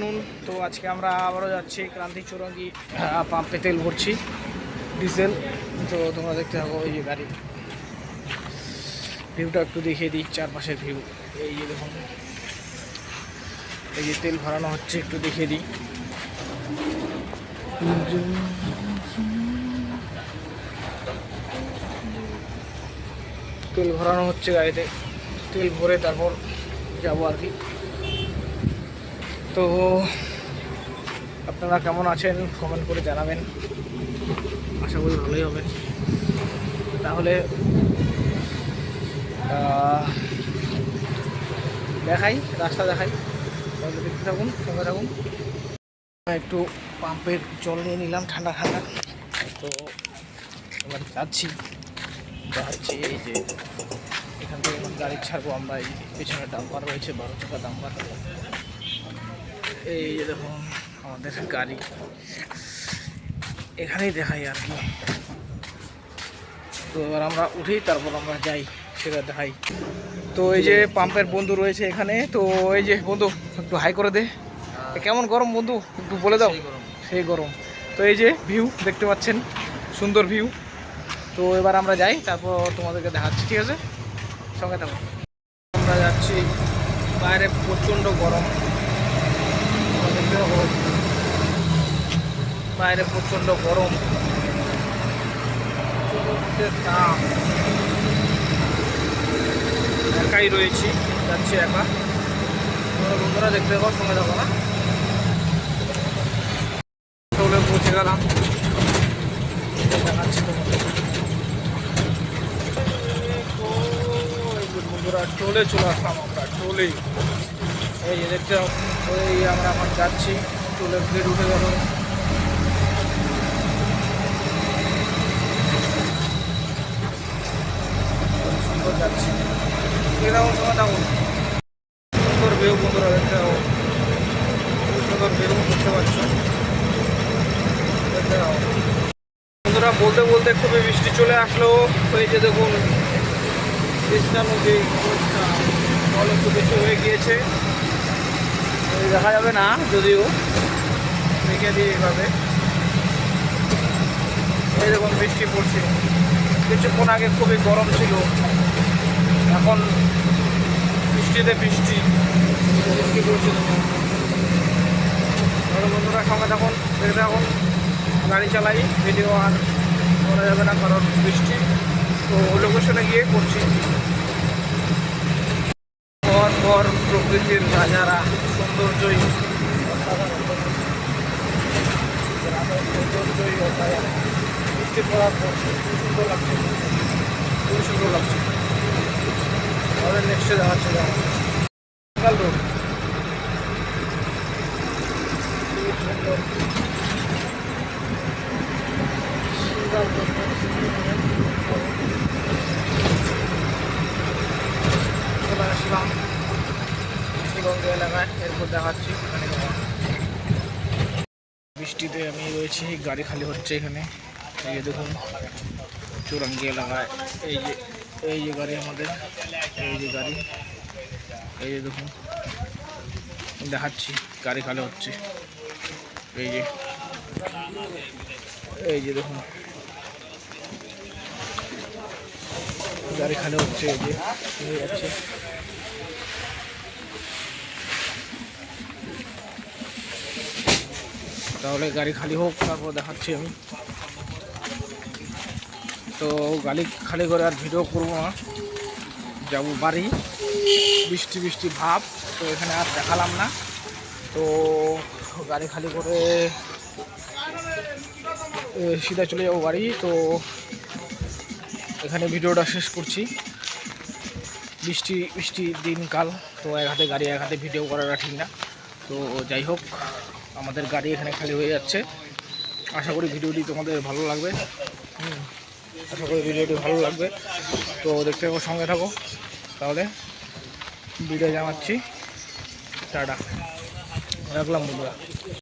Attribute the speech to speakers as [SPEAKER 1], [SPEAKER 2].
[SPEAKER 1] নুন। তো আজকে আমরা আবারও যাচ্ছি ক্রান্তি চৌরঙ্গি পাম্পে তেল ভরছি ডিজেল তো তোমরা দেখতে থাকো এই যে গাড়ি। ভিউটা একটু দেখিয়ে দিই, চারপাশের ভিউ এই যে দেখুন, এই যে তেল ভরানো হচ্ছে, একটু দেখিয়ে দিই। তেল ভরানো হচ্ছে গাড়িতে। তেল ভরে তারপর যাব আর কি। তো আপনারা কেমন আছেন কমেন্ট করে জানাবেন। আশা করি ভালোই হবে। তাহলে দেখাই, রাস্তা দেখাই। তাহলে দেখতে থাকুন, সঙ্গে থাকুন। একটু পাম্পের জল নিয়ে নিলাম, ঠান্ডা ঠান্ডা। তো এবার যাচ্ছি। যাচ্ছি এই যে, এখান থেকে গাড়ি ছাড়বো আমরা, এই পেছনে ডাম্পার রয়েছে বারো টাকা ডাম্পার এই যে দেখুন আমাদের গাড়ি। এখানেই দেখাই আর কি। তো এবার আমরা উঠি তারপর আমরা যাই সেটা দেখাই। তো এই যে পাম্পের বন্ধু রয়েছে এখানে তো এই যে বন্ধু একটু হাই করে দে। কেমন গরম বন্ধু? একটু বলে দাও। সেই গরম। তো এই যে ভিউ দেখতে পাচ্ছেন সুন্দর ভিউ। তো এবার আমরা যাই তারপর তোমাদেরকে দেখাচ্ছি ঠিক আছে? সঙ্গে থাকো। আমরা যাচ্ছি বাইরে প্রচণ্ড গরম। বাইরে প্রচণ্ড গরম। একাই রয়েছি, যাচ্ছি একা। বন্ধুরা দেখতে পাবো সঙ্গে থাকো না? চলে পৌঁছে গেলাম। দেখাচ্ছি বন্ধুরা, চলে আসলাম আমরা টোলে এই যে দেখতে ওই আমরা এখন যাচ্ছি টোলের গেট উঠে গেল। সুন্দর যাচ্ছি। এরকম সময় থাকুন সুন্দর ভিউ বন্ধুরা, দেখতে সুন্দর ভিউ বুঝতে পারছ দেখতে বন্ধুরা, বলতে বলতে খুবই বৃষ্টি চলে আসলো। এই যে দেখুন, কৃষ্ণা নদী জল একটু বেশি হয়ে গিয়েছে। দেখা যাবে না, যদিও। দেখে দিই এইভাবে। এই দেখুন বৃষ্টি পড়ছে। কিছুক্ষণ আগে খুবই গরম ছিল। এখন বৃষ্টিতে বৃষ্টি। বৃষ্টি পড়ছে দেখুন বন্ধুরা সঙ্গে থাকুন, দেখতে থাকুন, গাড়ি চালাই ভিডিও আর করা যাবে না কারণ বৃষ্টি। তো লোকেশনে গিয়ে করছি পর পর প্রকৃতির রাজারা। সৌন্দর্যই সৌন্দর্যই অসাধারণ। বৃষ্টি পর সুন্দর লাগছে খুবই সুন্দর লাগছে আমাদের নেক্সটে দেখাচ্ছে যেমন সিঙ্গাল রোড খুবই শ্রীগঙ্গ এলাকায় এরপর দেখাচ্ছি যাওয়া। বৃষ্টিতে আমি রয়েছি, গাড়ি খালি হচ্ছে এখানে। এই যে দেখুন, চৌরাঙ্গি এলাকায়। এই যে এই যে গাড়ি আমাদের, এই যে গাড়ি। এই যে দেখুন, দেখাচ্ছি, গাড়ি খালি হচ্ছে। এই যে এই যে দেখুন, গাড়ি খালি হচ্ছে এই যে যাচ্ছে। তাহলে গাড়ি খালি হোক, তারপর দেখাচ্ছি আমি। তো গাড়ি খালি করে আর ভিডিও করব না। যাব বাড়ি। বৃষ্টি বৃষ্টি ভাব, তো এখানে আর দেখালাম না। তো গাড়ি খালি করে সিধা চলে যাব বাড়ি। তো এখানে ভিডিওটা শেষ করছি। বৃষ্টি বৃষ্টি দিনকাল, তো এক হাতে গাড়ি, এক হাতে ভিডিও করাটা ঠিক না। তো যাই হোক। আমাদের গাড়ি এখানে খালি হয়ে যাচ্ছে। আশা করি ভিডিওটি তোমাদের ভালো লাগবে। আশা করি ভিডিওটি ভালো লাগবে। তো দেখতে থাকো, সঙ্গে থাকো। তাহলে ভিডিও জানাচ্ছি। টাটা। রাখলাম বন্ধুরা।